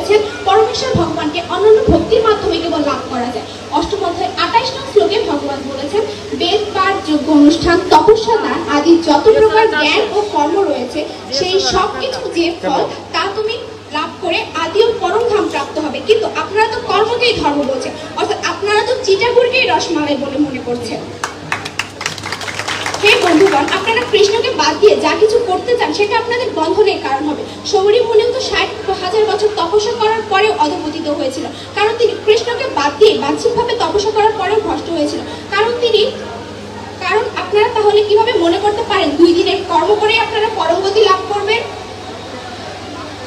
বলেছেন পরমেশ্বর ভগবানকে অনন্য ভক্তির মাধ্যমে কেবল লাভ করা যায়। অষ্টম অধ্যায় আঠাইশ নং শ্লোকে ভগবান বলেছেন বেদ পাঠ যোগ্য অনুষ্ঠান তপস্যা দান আদি যত প্রকার জ্ঞান ও কর্ম রয়েছে সেই সব কিছু যে ফল তা তুমি লাভ করে আদি ও পরম ধাম প্রাপ্ত হবে। কিন্তু আপনারা তো কর্মকেই ধর্ম বলছেন অর্থাৎ আপনারা তো চিটাগুড়কেই রসমালাই বলে মনে করছেন। হে বন্ধুগণ আপনারা কৃষ্ণকে বাদ দিয়ে যা কিছু করতে চান সেটা আপনাদের বন্ধনের কারণ হবে। সৌরী মুনিও তো ষাট হাজার বছর তপস্যা করার পরেও অধপতিত হয়েছিল। কারণ তিনি কৃষ্ণকে বাদ দিয়ে বাহ্যিকভাবে তপস্যা করার পরেও ভ্রষ্ট হয়েছিল। কারণ তিনি কারণ আপনারা তাহলে কীভাবে মনে করতে পারেন দুই দিনের কর্ম করে আপনারা পরমগতি লাভ করবেন?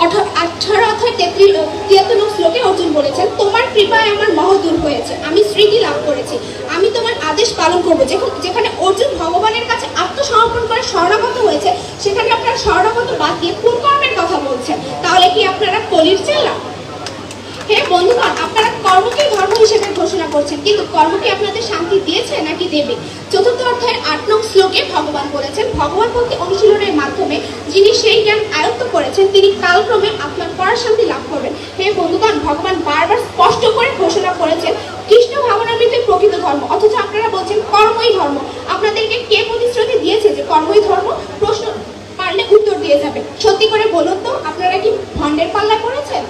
অর্থাৎ আঠারো তেত্রিশ তিয়াত্তর শ্লোকে অর্জুন বলেছেন, তোমার কৃপায় আমার মহদূর হয়েছে। আমি স্মৃতি লাভ করেছি। আমি তোমার আদেশ পালন করব। যেখানে অর্জুন ভগবানের কাছে আত্মসমর্পণ করে শরণাগত হয়েছে, সেখানে আপনারা শরণাগত বাদ দিয়ে কোন কর্মের কথা বলছেন? তাহলে কি আপনারা কলির চেলা? হে বন্ধুগণ, আপনারা কর্মকে ধর্ম হিসেবে ঘোষণা করছেন, কিন্তু কর্ম কি আপনাদের শান্তি দিয়েছে নাকি দেবে? চতুর্থ অধ্যায়ের আট নং শ্লোকে ভগবান বলেছেন, ভগবান ভক্তি অনুশীলনের মাধ্যমে যিনি সেই জ্ঞান আয়ত্ত করেছেন, তিনি কালক্রমে আপনার পরার শান্তি লাভ করবেন। হে বন্ধুগণ, ভগবান বারবার স্পষ্ট করে ঘোষণা করেছেন, কৃষ্ণ ভাবনামৃতে প্রকৃত ধর্ম, অথচ আপনারা বলছেন কর্মই ধর্ম। আপনাদেরকে কে প্রতিশ্রুতি দিয়েছে যে কর্মই ধর্ম? প্রশ্ন পারলে উত্তর দিয়ে যাবে। সত্যি করে বলুন তো, আপনারা কি ভণ্ডের পাল্লা করেছেন?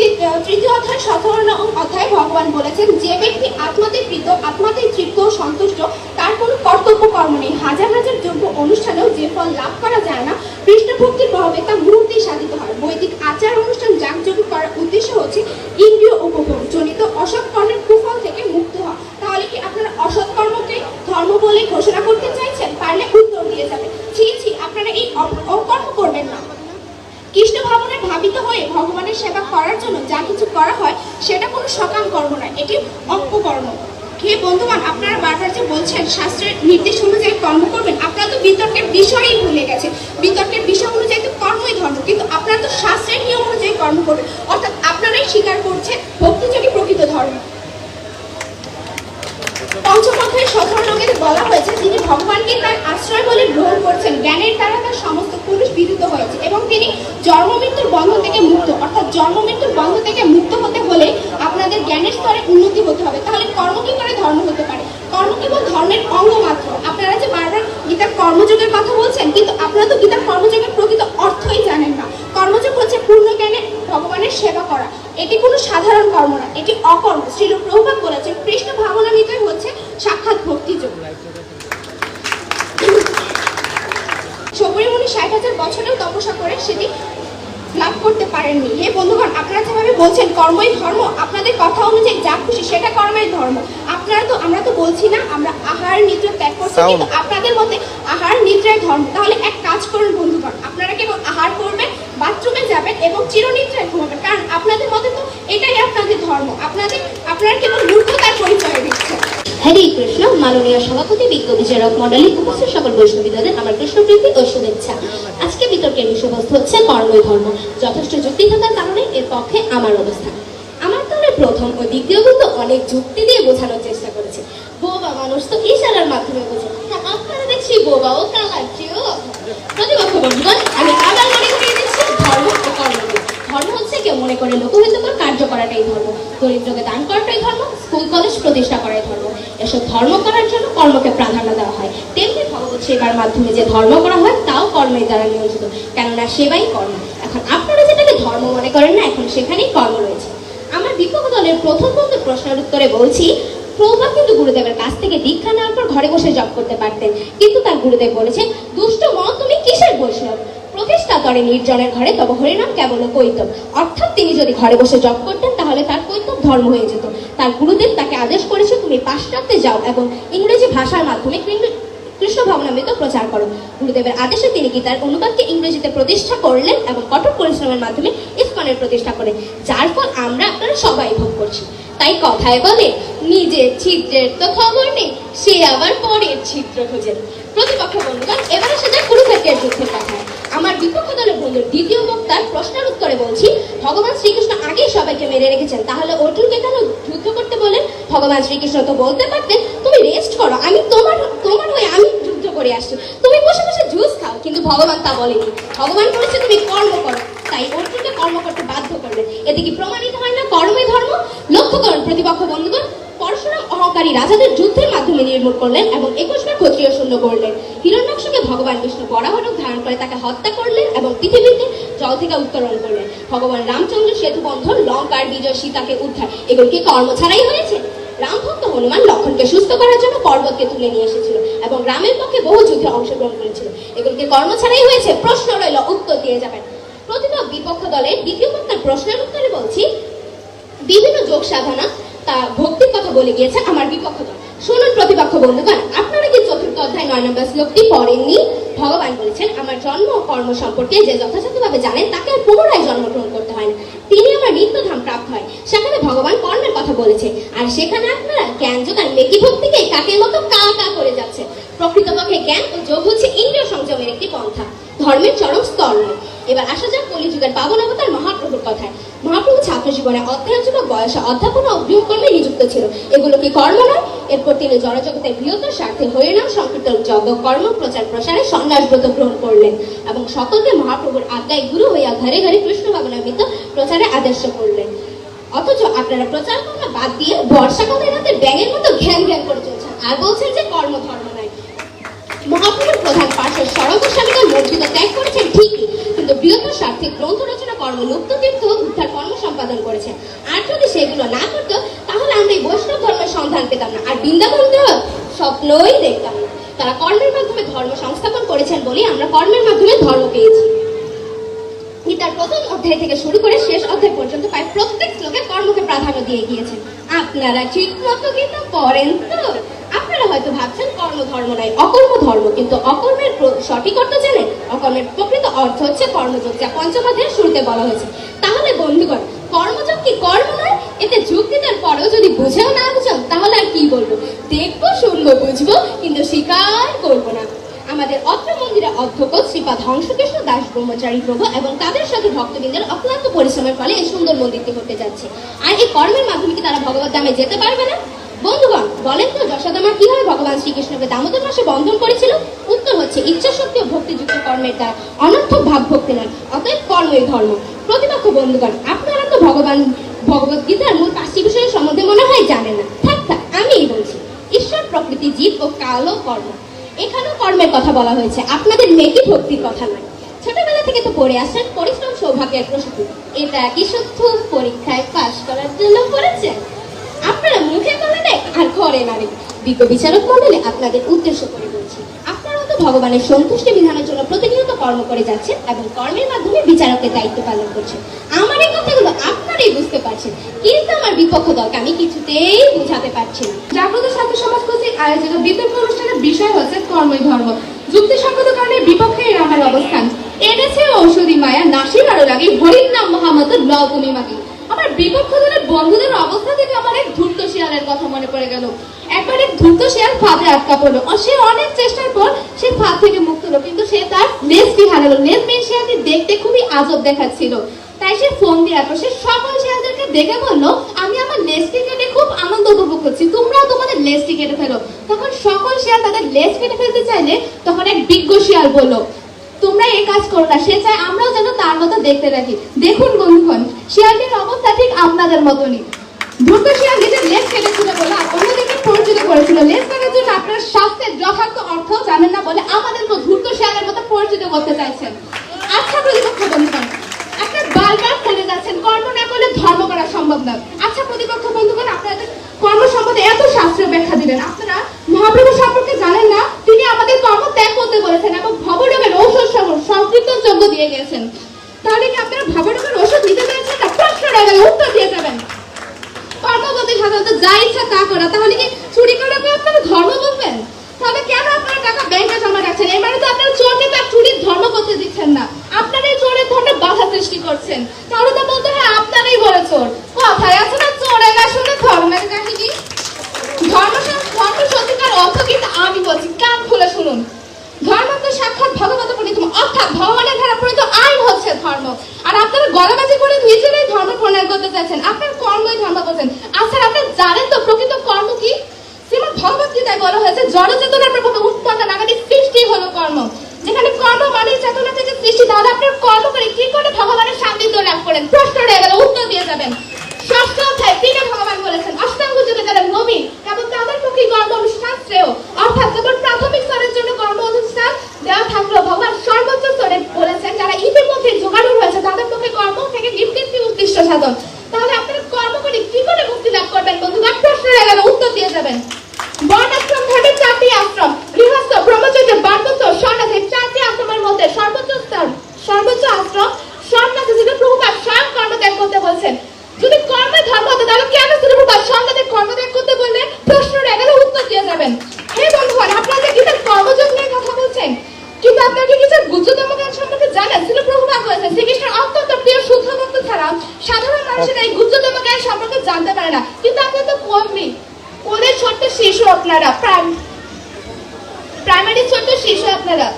তৃতীয় অধ্যায়, সতেরো নং অধ্যায় ভগবান বলেছেন, যে ব্যক্তি আত্মাতে প্রীত, আত্মাতে তৃপ্ত সন্তুষ্ট, তার কোনো কর্তব্য, কর্ম নেই। হাজার হাজার যোগ্য অনুষ্ঠানেও যে ফল লাভ করা যায় না কৃষ্ণ ভক্তির প্রভাবে তা মুহূর্তেই সাধিত হয়। বৈদিক আচার অনুষ্ঠান যাগযজ্ঞ করার উদ্দেশ্য হচ্ছে ইন্দ্রিয় উপভোগ। জনিত অসৎ কর্মের কুফল থেকে মুক্ত হওয়া। তাহলে কি আপনারা অসৎ কর্মকে ধর্ম বলে ঘোষণা করতে চাইছেন? পারলে উত্তর দিয়ে যাবে। ছি ছি, আপনারা এই অকর্ম করবেন না। কৃষ্ণ ভাবনে ভাবিত হয়ে ভগবানের সেবা করার জন্য যা কিছু করা হয়, সেটা কোনো সকাম কর্ম নয়, এটি অপকর্ম হে বন্ধুবান আপনারা বারবার যে বলছেন, শাস্ত্রের নির্দেশ অনুযায়ী কর্ম করবেন, আপনারা তো বিতর্কের বিষয়ই ভুলে গেছেন। বিতর্কের বিষয় অনুযায়ী তো কর্মই ধর্ম, কিন্তু আপনারা তো শাস্ত্রের নিয়ম অনুযায়ী কর্ম করবেন অর্থাৎ আপনারাই স্বীকার করছেন ভক্তিযোগী প্রকৃত ধর্ম পঞ্চম অধ্যায়ে সতেরো লোকের বলা হয়েছে যিনি ভগবানকে তার আশ্রয় বলে গ্রহণ করছেন। জ্ঞানের দ্বারা তার সমস্ত পুরুষ বিদিত হয়েছে এবং তিনি জন্ম মৃত্যুর বন্ধ থেকে মুক্ত, অর্থাৎ জন্ম মৃত্যুর বন্ধ থেকে মুক্ত হতে হলে আপনাদের জ্ঞানের স্তরে উন্নতি হতে হবে। তাহলে কর্ম কি করে ধর্ম হতে পারে? কর্ম কেবল ধর্মের অঙ্গ মাত্র। আপনারা যে বারবার গীতার কর্মযোগের কথা বলছেন, কিন্তু আপনারা তো গীতার কর্মযোগের প্রকৃত অর্থই জানেন না। কর্মযোগ হচ্ছে পূর্ণ জ্ঞানে ভগবানের সেবা করা। এটি কোনো সাধারণ কর্ম না, এটি অকর্ম। শ্রীল প্রভুপাত বলেছেন, কৃষ্ণ ভাবনামিতই হচ্ছে সাক্ষাৎ ভক্তি ভক্তিযোগ সবরীমণি ষাট হাজার বছরেও তপস্যা করে সেটি লাভ করতে পারেননি। হে বন্ধুগণ আপনারা যেভাবে বলছেন কর্মই ধর্ম আপনাদের কথা অনুযায়ী যা খুশি সেটা কর্মের ধর্ম। আপনারা তো আমরা তো বলছি না আমরা আহার নিদ্রা ত্যাগ করছি কিন্তু আপনাদের মতে আহার নিদ্রায় ধর্ম। তাহলে এক কাজ করুন বন্ধুগণ আপনারা কেবল আহার করবেন বাথরুমে যাবেন এবং চিরনিদ্রায় ঘুমাবেন। কারণ আপনাদের মতে তো এটাই আপনাদের ধর্ম। আপনাদের আপনারা কেবল মূর্খতার পরিচয় দিচ্ছেন। হরে কৃষ্ণ মাননীয় সভাপতি বিজ্ঞ বিচারক মন্ডলী উপস্থিত সকল বৈষ্ণবীদের আমার কৃষ্ণপ্রীতি ও শুভেচ্ছা। আজকে বিতর্কের বিষয়বস্তু হচ্ছে কর্মই ধর্ম। যথেষ্ট যুক্তি থাকার কারণে এর পক্ষে আমার অবস্থান। আমার দলের প্রথম ও দ্বিতীয় কিন্তু অনেক যুক্তি দিয়ে বোঝানোর চেষ্টা করেছে। বোবা মানুষ তো ইশারার মাধ্যমে বোঝে। হ্যাঁ, আপনারা দেখছি বোবা ও কালাচ্ছিও প্রতিপক্ষ বন্ধুগণ আমি আবার মনে করিয়ে দিচ্ছি ধর্ম ও কর্ম ধর্ম হচ্ছে কেউ মনে করে লোকহিতকর কার্য করাটাই ধর্ম। দরিদ্রকে দান করাটাই ধর্ম স্কুল কলেজ প্রতিষ্ঠা করাই ধর্ম। এসব ধর্ম করার জন্য কর্মকে প্রাধান্য দেওয়া হয়। তেমনি ভগবত সেবার মাধ্যমে যে ধর্ম করা হয় তাও কর্মের দ্বারা কেননা সেবাই কর্ম। এখন আপনারা যেটাকে ধর্ম মনে করেন না, এখন সেখানেই কর্ম রয়েছে। আমার বিপক্ষ দলের প্রথম বন্ধু প্রশ্নের উত্তরে বলছি প্রভুপাত কিন্তু গুরুদেবের কাছ থেকে দীক্ষা নেওয়ার পর ঘরে বসে জব করতে পারতেন। কিন্তু তার গুরুদেব বলেছেন, দুষ্ট মন, তুমি কিসের বৈষ্ণব? প্রতিষ্ঠা করে নির্জনের ঘরে, তবে হরিনাম কেবল কৈতব। অর্থাৎ তিনি যদি ঘরে বসে জব করতেন, তাহলে তার কৈতব ধর্ম হয়ে যেত। তার গুরুদেব তাকে আদেশ করেছে, তুমি পাশ্চাত্যে যাও এবং ইংরেজি ভাষার মাধ্যমে কৃষ্ণ- ভবনামৃত প্রচার করো। গুরুদেবের আদেশে তিনি গীতার অনুবাদকে ইংরেজিতে প্রতিষ্ঠা করলেন এবং কঠোর পরিশ্রমের মাধ্যমে ইস্কনের প্রতিষ্ঠা করেন, যার ফল আমরা আপনারা সবাই ভোগ করছি। তাই কথায় বলে, নিজের ছিদ্রের তো খবর নেই, সে আবার পরের ছিদ্র খুঁজে। প্রতিপক্ষ বন্ধুগণ, এবারে সেটা কুরুক্ষেত্রের যুদ্ধের কথায়। আমার বিপক্ষ দলের বন্ধুর দ্বিতীয় বক্তার প্রশ্নের উত্তরে বলছি, ভগবান শ্রীকৃষ্ণ আগেই সবাইকে মেরে রেখেছেন। তাহলে অর্জুনকে কেন যুদ্ধ করতে বলেন? ভগবান শ্রীকৃষ্ণ তো বলতে পারতেন, তুমি রেস্ট করো, আমি তোমার তোমার হয়ে আমি যুদ্ধ করে আসছো। তুমি বসে বসে জুস খাও। কিন্তু ভগবান তা বলেনি। ভগবান বলেছে, তুমি কর্ম করো। তাই অর্জুনকে কর্ম করতে বাধ্য করবে এতে কি প্রমাণিত হয় না কর্মই ধর্ম? লক্ষ্য করুন প্রতিপক্ষ বন্ধুগণ পরশুরাম অহংকারী রাজাদের যুদ্ধের মাধ্যমে নির্মূল করলেন এবং একুশবার ক্ষত্রিয় শূন্য করলেন। হিরণ্যাক্ষকে ভগবান বিষ্ণু বরাহরূপ ধারণ করে তাকে হত্যা করলেন এবং পৃথিবীতে জল থেকে উত্তোলন করলেন। ভগবান রামচন্দ্র সেতু বন্ধন, লঙ্কার বিজয় সীতাকে উদ্ধার, এগুলো কর্ম ছাড়াই হয়েছে? রামভক্ত হনুমান লক্ষণকে সুস্থ করার জন্য পর্বতকে তুলে নিয়ে এসেছিল এবং রামের পক্ষে বহু যুদ্ধে অংশগ্রহণ করেছিল। এগুলোকে কর্ম ছাড়াই হয়েছে? প্রশ্ন রইল, উত্তর দিয়ে যাবেন। প্রতিটা বিপক্ষ দলের দ্বিতীয় প্রশ্নের উত্তরে বলছি, বিভিন্ন যোগ সাধনা তা ভক্তির কথা বলে গিয়েছে আমার বিপক্ষ দল। শুনুন প্রতিপক্ষ বন্ধুগণ, আপনারা কি চতুর্থ অধ্যায় নয় নম্বর শ্লোকটি পড়েননি, ভগবান বলেছেন, আমার জন্ম ও কর্ম সম্পর্কে যে যথাযথভাবে জানেন, তাকে আর পুনরায় জন্মগ্রহণ করতে হয় না। তিনি আমার নিত্যধাম প্রাপ্ত হয়। সেখানে ভগবান কর্মের কথা বলেছে আর সেখানে আপনারা জ্ঞান যোগান মেকি ভক্তিকে কাকের মতো কা কা করে যাচ্ছে প্রকৃতপক্ষে জ্ঞান ও যোগ হচ্ছে ইন্দ্রিয় সংযমের একটি পন্থা। ধর্মের চরম স্তর নয়। এবার আসা যাক কলিযুগের পাবন অবতার মহাপ্রভুর কথায়। মহাপ্রভু ছাত্র জীবনে অধ্যয়নজনক বয়সে অধ্যাপনা ও গৃহকর্মে নিযুক্ত ছিল। এগুলো কি কর্ম নয়? এরপর তিনি জড়জগতের বৃহত্তর স্বার্থে হরিনাম সংকীর্তন, যজ্ঞ, কর্ম, প্রচার, প্রসারে সন্ন্যাস ব্রত গ্রহণ করলেন এবং সকলকে মহাপ্রভুর আজ্ঞায় গুরু হইয়া ঘরে ঘরে কৃষ্ণ ভাবনামিত প্রচারে আদর্শ করলেন। অথচ আপনারা প্রচার কর্ম বাদ দিয়ে বর্ষাকালে রাতে ব্যাঙের মতো ঘ্যান ঘ্যান করে চলছেন। আর বলছেন যে কর্ম ধর্ম নয় মহাপ্রভুর প্রধান পার্শ্ব সর্বস্বামীকে মর্যাদা ত্যাগ করেছেন ঠিকই। কিন্তু বৃহত্তর স্বার্থে গ্রন্থ রচনা কর্ম লুপ্ত তীর্থ উদ্ধার কর্ম সম্পাদন করেছেন। আর যদি সেগুলো না করতো, তাহলে আমরা এই বৈষ্ণব ধর্মের সন্ধান পেতাম না। আর বৃন্দাবন স্বপ্নই দেখতাম না। তারা কর্মের মাধ্যমে ধর্ম সংস্থাপন করেছেন বলেই আমরা কর্মের মাধ্যমে ধর্ম পেয়েছি। গীতার প্রথম অধ্যায় থেকে শুরু করে শেষ অধ্যায় পর্যন্ত প্রায় প্রত্যেক শ্লোকে কর্মকে প্রাধান্য দিয়ে গিয়েছেন। আপনারা ঠিক মতো গীতা পড়েন তো? আপনারা হয়তো ভাবছেন কর্ম ধর্ম নয়, অকর্ম ধর্ম, কিন্তু অকর্মের সঠিক অর্থ জানেন অকর্মের প্রকৃত অর্থ হচ্ছে কর্মযোগ যা পঞ্চম অধ্যায়ে শুরুতে বলা হয়েছে। তাহলে বন্ধুগণ কর্মযোগ কি কর্ম নয়? এতে যুক্তি দেওয়ার পরেও যদি বুঝেও না বুঝান তাহলে আর কি বলব? দেখব, শুনব, বুঝব, কিন্তু স্বীকার করব না। আমাদের অত্র মন্দিরের অধ্যক্ষ শ্রীপাদ হংসকৃষ্ণ দাস ব্রহ্মচারী প্রভু এবং তাদের সাথে ভক্তবৃন্দের অক্লান্ত পরিশ্রমের ফলে এই সুন্দর মন্দিরটি হতে যাচ্ছে। আর এই কর্মের মাধ্যমে কি তারা ভগবত দামে যেতে পারবে না? বন্ধুগণ, বলেন তো যশোদামা কীভাবে ভগবান শ্রীকৃষ্ণকে দামোদর মাসে বন্ধন করেছিল। উত্তর হচ্ছে ইচ্ছা শক্তি ও ভক্তিযুক্ত কর্মের দ্বারা অনর্থক ভাব ভক্তি নয়, অতএব কর্মই ধর্ম। প্রতিপক্ষ বন্ধুগণ, আপনারা তো ভগবান, ভগবত গীতার মূল পাঁচটি বিষয়ের সম্বন্ধে মনে হয় জানেন না। থাক থাক আমিই বলছি। ঈশ্বর প্রকৃতি, জীব ও কাল ও কর্ম। এখানেও কর্মের কথা বলা হয়েছে, আপনাদের মেকি ভক্তির কথা নয়। ছোটবেলা থেকে তো পড়ে আসছেন পরিশ্রম সৌভাগ্যের প্রসূতি। এটা কি শুধু পরীক্ষায় পাশ করার জন্য পড়েছেন আপনারা মুখে বলে দেখ আর ঘরে নারী বিজ্ঞ বিচারক মন্ডলে আপনাদের উদ্দেশ্য করে বলছি আপনারাও তো ভগবানের সন্তুষ্টি বিধানের জন্য প্রতিনিয়ত কর্ম করে যাচ্ছেন এবং কর্মের মাধ্যমে বিচারকের দায়িত্ব পালন করছেন। আমার এই কথাগুলো আপনারাই বুঝতে পারছেন, কিন্তু আমার বিপক্ষ দলকে আমি কিছুতেই বোঝাতে পারছি না। জাগ্রত ছাত্র সমাজ কর্তৃক আয়োজিত বিতর্ক অনুষ্ঠানের বিষয় হচ্ছে কর্মই ধর্ম। যুক্তিসঙ্গত কারণে বিপক্ষে আমার অবস্থান। এনেছে ঔষধি মায়া, নাসির আরও লাগে হরিণ মহামত লও তুমি মাকে আমার বিপক্ষ দলের বন্ধুদের অবস্থা থেকে আমার এক ধূর্ত শিয়ালের কথা মনে পড়ে গেল। একবার এক ধূর্ত শিয়াল ফাঁদে আটকা পড়ল। আর সে অনেক চেষ্টার পর সে ফাঁদ থেকে মুক্ত হলো কিন্তু সে তার লেজটি হারালো? লেজ মেয়ে শিয়ালটি দেখতে খুবই আজব দেখাচ্ছিল। তাই সে ফোন দিয়ে রাখল সে সকল শিয়ালদেরকে দেখে বলল, আমি আমার লেজটি কেটে খুব আনন্দ উপভোগ করছি। তোমরাও তোমাদের লেজটি কেটে ফেলো। তখন সকল শিয়াল তাদের লেজ কেটে ফেলতে চাইলে তখন এক বিজ্ঞ শিয়াল বলল এই কাজ করো না, সে চায় আমরাও যেন তার মতো দেখতে রাখি দেখুন বন্ধুগণ, শিয়ালটির অবস্থা ঠিক আপনাদের মতনই। দ্রুত শিয়াল নিজের কেটেছিল বলে অন্যদিকে পরিচিত করেছিল। কাটার জন্য আপনার স্বাস্থ্যের যথার্থ অর্থ জানেন না বলে আমাদেরকে ধূর্ত শিয়ালের মতো পরিচিত করতে চাইছেন। আচ্ছা প্রতিপক্ষ বন্ধুগণ, আপনার বারবার যাচ্ছেন। কর্ম না করলে ধর্ম করা সম্ভব নয় আচ্ছা প্রতিপক্ষ বন্ধুগণ, আপনাদের কর্ম সম্বন্ধে এত শাস্ত্রীয় ব্যাখ্যা দিলেন। আপনারা মহাপ্রভু সম্পর্কে জানেন না, তিনি আমাদের কর্ম ত্যাগ করতে বলেছেন এবং সহ সংকীর্তন যোগ্য দিয়ে গেছেন। তাহলে কি আপনারা ভবরোগের ওষুধ নিতে পেরেছেন? না প্রশ্ন রয়ে উত্তর দিয়ে যাবেন কর্ম বলতে সাধারণত যা ইচ্ছা তা করা। তাহলে কি চুরি করাকে আপনারা ধর্ম বলবেন তাহলে কেন আপনারা টাকা ব্যাংকে জমা রাখছেন? এর মানে তো আপনারা চোরকে তার চুরির ধর্ম করতে দিচ্ছেন না। আপনারা এই চোরের ধর্মে বাধা সৃষ্টি করছেন। তাহলে তো বলতে হয় আপনারাই বড় চোর। কথায় আছে না চোরের আসলে ধর্মের কাহিনী। ধর্ম ধর্ম সত্যিকার অর্থ কিন্তু আমি বলছি। কান খুলে শুনুন। ধর্ম তো সাক্ষাৎ ভগবত প্রণীত অর্থাৎ ভগবানের ধারা প্রণীত আইন হচ্ছে ধর্ম। আর আপনারা গলাবাজি করে নিজেরাই ধর্ম প্রণয়ন করতে চাইছেন, আপনার কর্মই ধর্ম করছেন। আচ্ছা আপনি জানেন তো প্রকৃত কর্ম কি? শ্রীমদ ভগবত গীতায় বলা হয়েছে জড় চেতনার প্রকৃত উৎপন্ন নাগাদি সৃষ্টি হলো কর্ম যেখানে কর্ম মানে চেতনা থেকে সৃষ্টি তাহলে আপনার কর্ম করে কি করে ভগবানের সান্নিধ্য লাভ করেন প্রশ্ন রয়ে গেল উত্তর দিয়ে যাবেন ষষ্ঠ অধ্যায় তিনে ভগবান বলেছেন অষ্টাঙ্গ যুগে যারা নবীন এবং তাদের পক্ষে কর্ম অনুষ্ঠান শ্রেয় অর্থাৎ কেবল প্রাথমিক স্তরের জন্য কর্ম অনুষ্ঠান দেওয়া থাকলেও ভগবান সর্বোচ্চ স্তরে বলেছেন যারা ইতিমধ্যে জোগাড় হয়েছে তাদের পক্ষে কর্ম থেকে নিবৃত্তি উদ্দিষ্ট সাধন তাহলে আপনারা কর্ম করে মুক্তি লাভ করবেন বন্ধুগণ প্রশ্ন গেল উত্তর দিয়ে যাবেন। বর্ণাশ্রম ধর্মের চারটি আশ্রম। গৃহস্থ, ব্রহ্মচর্য বার্ধক্য সন্ন্যাসী চারটি আশ্রমের মধ্যে সর্বোচ্চ স্তর সর্বোচ্চ আশ্রম সন্ন্যাসী ছিল প্রভুপাত স্বয়ং কর্মত্যাগ করতে বলছেন। যদি কর্মে ধর্ম হতো, তাহলে কেন ছিল প্রভুপাত সন্ন্যাসী কর্মত্যাগ করতে বললেন? প্রশ্ন গেলে উত্তর দিয়ে যাবেন। হে বন্ধুগণ, আপনারা যে গীতার কর্মযোগ নিয়ে কথা বলছেন কিন্তু আপনারা কি কিছু গুজ্জতম জ্ঞান সম্পর্কে জানেন? ছিল প্রভুপাত বলেছেন, শ্রীকৃষ্ণের অত্যন্ত প্রিয় শুদ্ধ ভক্ত ছাড়া সাধারণ মানুষেরা এই সম্পর্কে জানতে পারে না। কিন্তু আপনারা তো কমই ওদের ছোট্ট শিশু আপনারা প্রাইমারি ছোট্ট শিশু আপনারা।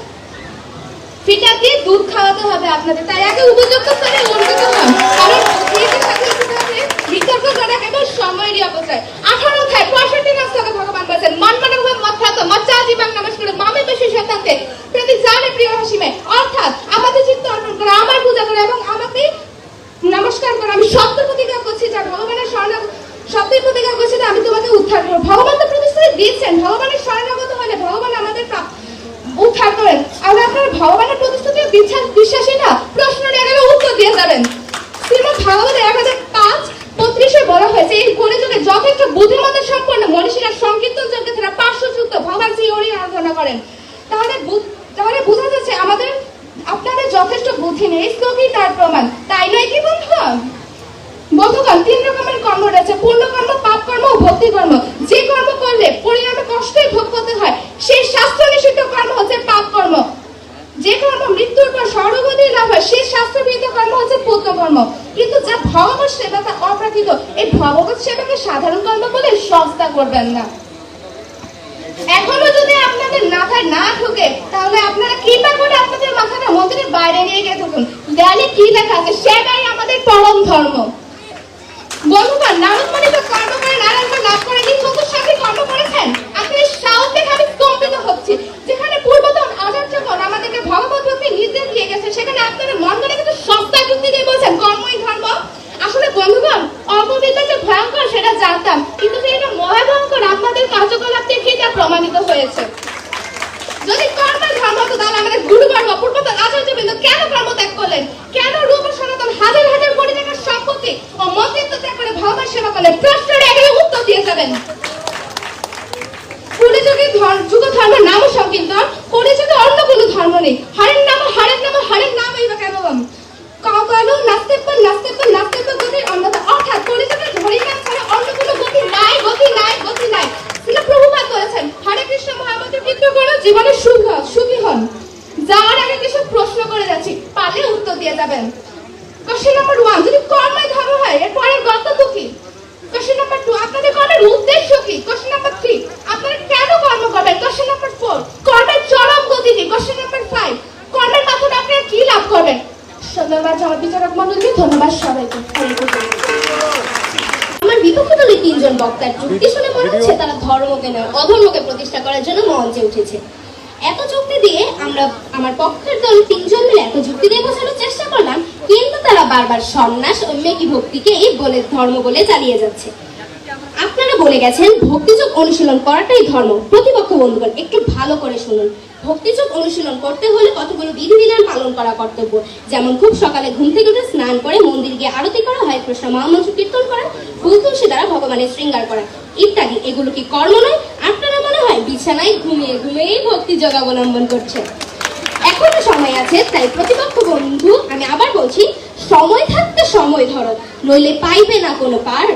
ফিটার দিয়ে দুধ খাওয়াতে হবে আপনাদের। তাই আগে উপযুক্ত? বিতর্ক করা কেবল সময়েরই আঠারো পঁয়ষট্টি রাস্তাকে ভগবান বলেছেন, মন মনে মত মচ্চা মামে বেশি প্রতি জানে প্রিয় হাসিমে। অর্থাৎ আমাদের চিত্ত অর্পণ আমার পূজা করে এবং আমাকে নমস্কার করো, আমি সত্য প্রতিজ্ঞা করছি যা ভগবানের শরণ শব্দের প্রতিজ্ঞা করছি যে আমি তোমাকে উদ্ধার করব। ভগবান তো প্রতিশ্রুতি দিয়েছেন, ভগবানের শরণাগত হলে ভগবান আমাদের উদ্ধার করেন। আর আপনার ভগবানের প্রতিশ্রুতি বিশ্বাস বিশ্বাসী না প্রশ্ন নিয়ে গেলে উত্তর দিয়ে যাবেন শ্রীমদ ভাগবত এক হাজার পাঁচ পঁয়ত্রিশে বলা হয়েছে এই কলিযুগে যথেষ্ট বুদ্ধিমত্তা সম্পন্ন মনীষীরা সংকীর্তন যজ্ঞে তারা পার্শ্বযুক্ত ভগবান শ্রী হরি আরাধনা করেন তাহলে বু- তাহলে বোঝা যাচ্ছে আমাদের আপনাদের যথেষ্ট বুদ্ধি নেই শ্লোকই তার প্রমাণ তাই নয় কি বন্ধু বন্ধুগণ তিন রকমের কর্ম রয়েছে পূর্ণ কর্ম পাপ কর্ম ও ভক্তি কর্ম যে কর্ম করলে পরিণামে কষ্টই ভোগ করতে হয় সেই শাস্ত্র নিষিদ্ধ কর্ম হচ্ছে পাপ কর্ম যে কর্ম মৃত্যুর পর স্বর্গতি লাভ হয় সেই শাস্ত্রবিহিত কর্ম হচ্ছে পুত্র কর্ম কিন্তু যা ভগবত সেবা তা অপ্রাকৃত। এই ভগবত সেবাকে সাধারণ কর্ম বলে সস্তা করবেন না। এখনও যদি আপনাদের মাথায় না ঢুকে, তাহলে আপনারা কৃপা করে আপনাদের মাথাটা মন্দিরের বাইরে নিয়ে গিয়ে দেয়ালে কি লেখা আছে, সেটাই আমাদের পরম ধর্ম। নারদমণি তো কর্ম করে লাভ করেনি চতুর্সাথী কর্ম করেছেন। আপনার সাহস দেখে আমি স্তম্ভিত হচ্ছি। যেখানে পূর্বতন আচার্যগণ আমাদেরকে ভগবত ভক্তি নির্দেশ দিয়ে গেছে, সেখানে আপনারা মন করে কিন্তু সস্তা যুক্তি দিয়ে বলছেন, কর্মই ধর্ম। আসলে বন্ধুগণ অপবিত্র যে ভয়ঙ্কর সেটা জানতাম, কিন্তু যে এটা মহাভয়ঙ্কর আপনাদের কার্যকলাপ দেখে তা প্রমাণিত হয়েছে। যদি কর্ম ধর্ম হতো তাহলে আমাদের গুরুবর্গ পূর্বতন আচার্যবৃন্দ কেন কর্ম ত্যাগ করলেন? কেন রূপ সনাতন হাজার হাজার কোটি টাকার সম্পত্তি ও মন্দির ত্যাগ করে ভগবান সেবা করলেন? প্রশ্নের একেবারে উত্তর দিয়ে যাবেন। কলিযুগে যুগ ধর্ম নাম সংকীর্তন, কলিযুগে অন্য কোনো ধর্ম নেই। হরের নাম হরের নাম হরের নাম এই বা কেবলম কালো নাস্তেপ্য নাস্তেপ্য নাস্তেপ্য গতির অন্যতা অর্থাৎ কলিযুগে হরির নাম ছাড়া অন্য কোনো গতি নাই গতি নাই গতি নাই। তিনি প্রভুপাত বলেছেন, হরে কৃষ্ণ মহামন্ত্র কীর্তন করো, জীবনে সুখ সুখী হন। যাওয়ার আগে কিছু প্রশ্ন করে যাচ্ছি পারলে উত্তর দিয়ে যাবেন। কোশ্চেন নাম্বার ওয়ান যদি কর্মই ধর্ম হয়, এর পরের গন্তব্য কি? কোশ্চেন নাম্বার টু আপনাদের কর্মের উদ্দেশ্য কি? কোশ্চেন নাম্বার থ্রি আপনারা কেন কর্ম করবেন? কোশ্চেন নাম্বার ফোর কর্মের চরম গতি কি? কোশ্চেন নাম্বার ফাইভ কর্মের মাধ্যমে আপনারা কি লাভ করবেন? ধন্যবাদ আমার বিচারক মন্ডলীকে ধন্যবাদ সবাইকে। আমার বিপক্ষে দলের তিনজন বক্তার যুক্তি শুনে মনে হচ্ছে তারা ধর্মকে নয় অধর্মকে প্রতিষ্ঠা করার জন্য মঞ্চে উঠেছে। এত যুক্তি দিয়ে আমরা আমার পক্ষের দল তিনজন মিলে এত যুক্তি দিয়ে বোঝানোর চেষ্টা করলাম কিন্তু তারা বারবার সন্ন্যাস ও মেকি ভক্তিকে বলে ধর্ম বলে চালিয়ে যাচ্ছে। আপনারা বলে গেছেন ভক্তিযোগ অনুশীলন করাটাই ধর্ম। প্রতিপক্ষ বন্ধুগণ একটু ভালো করে শুনুন। ভক্তিযোগ অনুশীলন করতে হলে কতগুলো বিধিবিধান পালন করা কর্তব্য? যেমন খুব সকালে ঘুম থেকে উঠে স্নান করে মন্দির গিয়ে আরতি করা হয় কৃষ্ণ মহামন্ত্র কীর্তন করা, ফুল তুলসী দ্বারা ভগবানের শৃঙ্গার করা। ইত্যাদি। এগুলো কি কর্ম নয়? আপনারা মনে হয় বিছানায় ঘুমিয়ে ঘুমিয়েই ভক্তিযোগ অবলম্বন করছেন। এখনও সময় আছে, তাই প্রতিপক্ষ বন্ধু, আমি আবার বলছি, সময় থাকতে সময় ধরো, নইলে পাইবে না কোনো পার।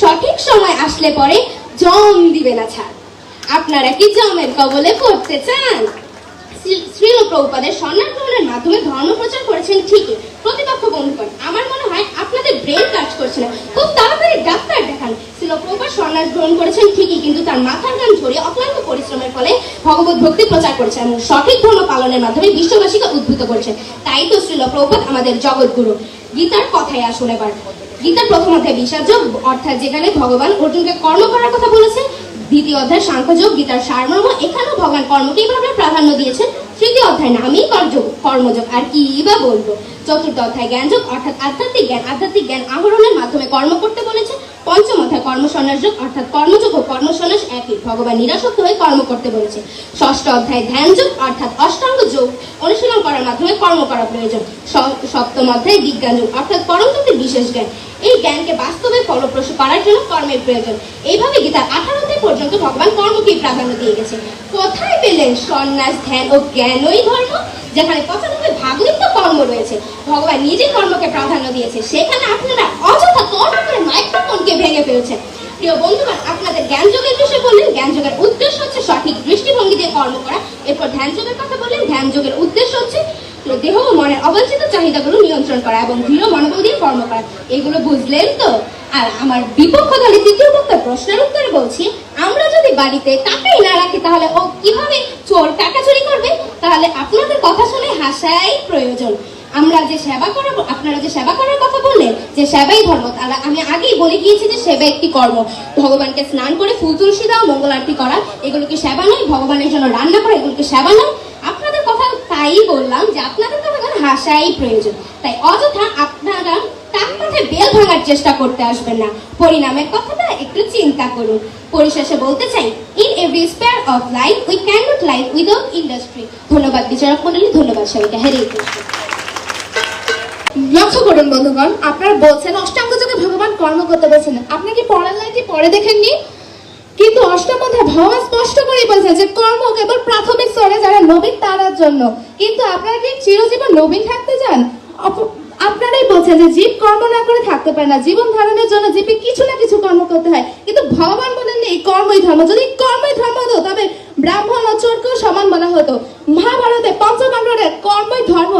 সঠিক সময় আসলে পরে জম দিবে না ছাড়। আপনারা কি জমের কবলে পড়তে চান? শ্রীল প্রভুপাদের সন্ন্যাস গ্রহণের মাধ্যমে ধর্ম প্রচার করেছেন ঠিকই। প্রতিপক্ষ বন্ধুগণ, আমার মনে হয় আপনাদের ব্রেন কাজ করছে না। খুব তাড়াতাড়ি ডাক্তার দেখান। শ্রীল প্রভুপাদ সন্ন্যাস গ্রহণ করেছেন ঠিকই, কিন্তু তার মাথার গান ঝরিয়ে অক্লান্ত পরিশ্রমের ফলে ভগবত ভক্তি প্রচার করেছেন এবং সঠিক ধর্ম পালনের মাধ্যমে বিশ্ববাসীকে উদ্ভূত করেছেন। তাই তো শ্রীল প্রভুপাদ আমাদের জগৎগুরু গীতার কথাই আসুন এবার। গীতার প্রথম অধ্যায় বিষাদ অর্থাৎ যেখানে ভগবান অর্জুনকে কর্ম করার কথা বলেছেন দ্বিতীয় অধ্যায় সাংখ্যযোগ গীতার সারমর্ম। এখানেও ভগবান কর্মকেই ভাবে প্রাধান্য দিয়েছেন। তৃতীয় অধ্যায় নামই কর্যোগ, কর্মযোগ। আর কি বা বলব? চতুর্থ অধ্যায় জ্ঞানযোগ অর্থাৎ আধ্যাত্মিক জ্ঞান। আধ্যাত্মিক জ্ঞান আহরণের মাধ্যমে কর্ম করতে বলেছে। পঞ্চম অধ্যায় কর্মসন্ন্যাস যোগ, অর্থাৎ কর্মযোগ ও কর্মসন্ন্যাস একই। ভগবান নিরাসক্ত হয়ে কর্ম করতে বলেছে। ষষ্ঠ অধ্যায় ধ্যান যোগ, অর্থাৎ অষ্টাঙ্গ যোগ। অনুশীলন করার মাধ্যমে কর্ম করা প্রয়োজন। সপ্তম অধ্যায় বিজ্ঞান যোগ, অর্থাৎ পরমতত্ত্বের বিশেষ জ্ঞান। এই জ্ঞানকে বাস্তবে ফলপ্রসূ করার জন্য কর্মের প্রয়োজন। এইভাবে গীতার আঠারো অধ্যায় পর্যন্ত ভগবান কর্মকেই প্রাধান্য দিয়ে গেছে। কোথায় পেলেন সন্ন্যাস, ধ্যান ও জ্ঞানই ধর্ম? যেখানে পঁচানব্বই ভাগলিপ্ত কর্ম রয়েছে। ভগবান নিজে কর্মকে প্রাধান্য দিয়েছে। সেখানে আপনারা অযথা কর্ম করে মাইক্রোফোনকে ভেঙে ফেলছেন। প্রিয় বন্ধুগণ, আপনাদের জ্ঞান যোগের বিষয়ে বললেন। জ্ঞান যোগের উদ্দেশ্য হচ্ছে সঠিক দৃষ্টিভঙ্গি দিয়ে কর্ম করা। এরপর ধ্যান যোগের কথা বললেন। ধ্যান যোগের উদ্দেশ্য হচ্ছে দেহ ও মনের অবাঞ্ছিত চাহিদাগুলো নিয়ন্ত্রণ করা এবং দৃঢ় মনোবল দিয়ে কর্ম করা। এগুলো বুঝলেন তো? আর আমার বিপক্ষ দলে তৃতীয় বক্তার প্রশ্নের উত্তরে বলছি, আমরা যদি বাড়িতে টাকাই না রাখি, তাহলে ও কীভাবে চোর টাকা চুরি করবে? তাহলে আপনাদের কথা শুনে হাসাই প্রয়োজন। আমরা যে সেবা করাবো আপনারা যে সেবা করার কথা বললেন, যে সেবাই ধর্ম, তাহলে আমি আগেই বলে গিয়েছি যে সেবা একটি কর্ম। ভগবানকে স্নান করে ফুল তুলসী দেওয়া মঙ্গল আরতি করা এগুলোকে সেবা নয়? ভগবানের জন্য রান্না করা এগুলোকে সেবা নয়? তাই বললাম যে আপনাদের তো এখন হাসাই প্রয়োজন। তাই অযথা আপনারা তার মাথায় বেল ভাঙার চেষ্টা করতে আসবেন না। পরিণামের কথাটা একটু চিন্তা করুন। পরিশেষে বলতে চাই in every spare of life we can not life without industry ধন্যবাদ, বিচারক মন্ডলী ধন্যবাদ সবাইকে। হ্যারে লক্ষ্য করুন, বন্ধুগণ, আপনারা বলছেন অষ্টাঙ্গ যোগে ভগবান কর্ম করতে বলছেন। আপনি কি পরের লাইনটি পরে দেখেননি? কিন্তু অষ্টম অধ্যায় ভগবান স্পষ্ট করেই বলছেন যে কর্ম কেবল প্রাথমিক স্তরে যারা নবীন, তারার জন্য। কিন্তু আপনারা কি চিরজীবন নবীন থাকতে চান? আপনারাই বলছেন যে জীব কর্ম না করে থাকতে পারে না। জীবন ধারণের জন্য জীবে কিছু না কিছু কর্ম করতে হয়। কিন্তু ভগবান বলেন এই কর্মই ধর্ম। যদি কর্মই ধর্ম হতো, তবে ব্রাহ্মণ ও চোরকেও সমান বলা হতো। মহাভারতে পঞ্চপাণ্ডবের কর্মই ধর্ম।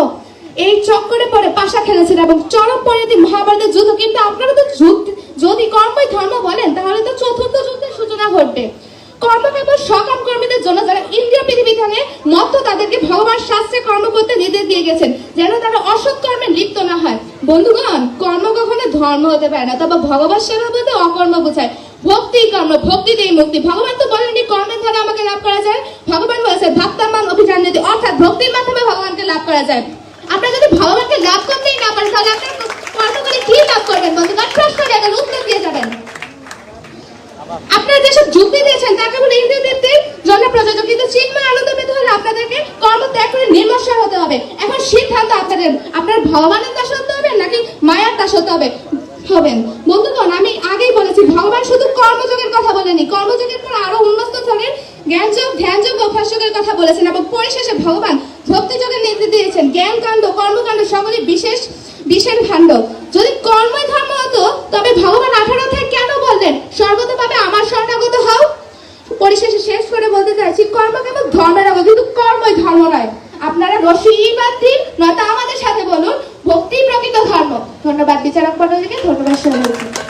এই চক্করে পরে পাশা খেলেছেন এবং চরম পরিণতি মহাভারতের যুদ্ধ। কিন্তু আপনারা তো যুদ্ধ যদি কর্মই ধর্ম বলেন, তাহলে তো চতুর্থ যুদ্ধের সূচনা ঘটবে। কর্ম কেবল সকাম কর্মীদের জন্য যারা ইন্দ্রিয় থাকে মত তাদেরকে ভগবান শাস্ত্রে কর্ম করতে নির্দেশ দিয়ে গেছেন, যেন তারা অসৎ কর্মে লিপ্ত না হয়। বন্ধুগণ, কর্ম কখনো ধর্ম হতে পারে না, তবে ভগবান সেবা বলতে অকর্ম বোঝায়। ভক্তি কর্ম ভক্তি দিয়ে মুক্তি। ভগবান তো বলেননি, কর্মের দ্বারা আমাকে লাভ করা যায়। ভগবান বলেছে ভক্তামান অভিযান নীতি অর্থাৎ ভক্তির মাধ্যমে ভগবানকে লাভ করা যায়। আপনারা যদি ভগবানকে লাভ করতেই না পারেন, তাহলে আপনারা কর্ম করে কি লাভ করবেন বন্ধুগণ প্রশ্ন জায়গার উত্তর দিয়ে যাবেন। আপনারা যেসব যুক্তি দিয়েছেন তা কেবল ইন্দ্রিয় তৃপ্তির জন্য প্রযোজ্য কিন্তু চিন্ময় আনন্দ পেতে হলে আপনাদেরকে কর্ম ত্যাগ করে নির্মর্ষণ হতে হবে। এখন সিদ্ধান্ত আপনাদের। আপনার ভগবানের দাস হতে হবে নাকি মায়ার দাস হতে হবে? হবেন। বন্ধুগণ, আমি আগেই বলেছি, ভগবান শুধু কর্মযোগের কথা বলেনি। কর্মযোগের পর আরও উন্নত ধরনের জ্ঞানযোগ, ধ্যানযোগ, অভ্যাসযোগের কথা বলেছেন। এবং পরিশেষে ভগবান ভক্তিযোগের নেতৃত্ব দিয়েছেন। জ্ঞান কাণ্ড কর্মকাণ্ড সকলে বিশেষ বিশেষ ভাণ্ড। যদি কর্মই ধর্ম হতো, তবে ভগবান আঠারো থেকে কেন বললেন? সর্বতভাবে আমার শরণাগত হও। পরিশেষে শেষ করে বলতে চাইছি, কর্ম কেবল ধর্মের অঙ্গ কিন্তু কর্মই ধর্ম নয়। আপনারা রসিবাদ দিন, নয়তো আমাদের সাথে বলুন ভক্তি প্রকৃত ধর্ম। ধন্যবাদ বিচারক মন্ডলীকে ধন্যবাদ সবাইকে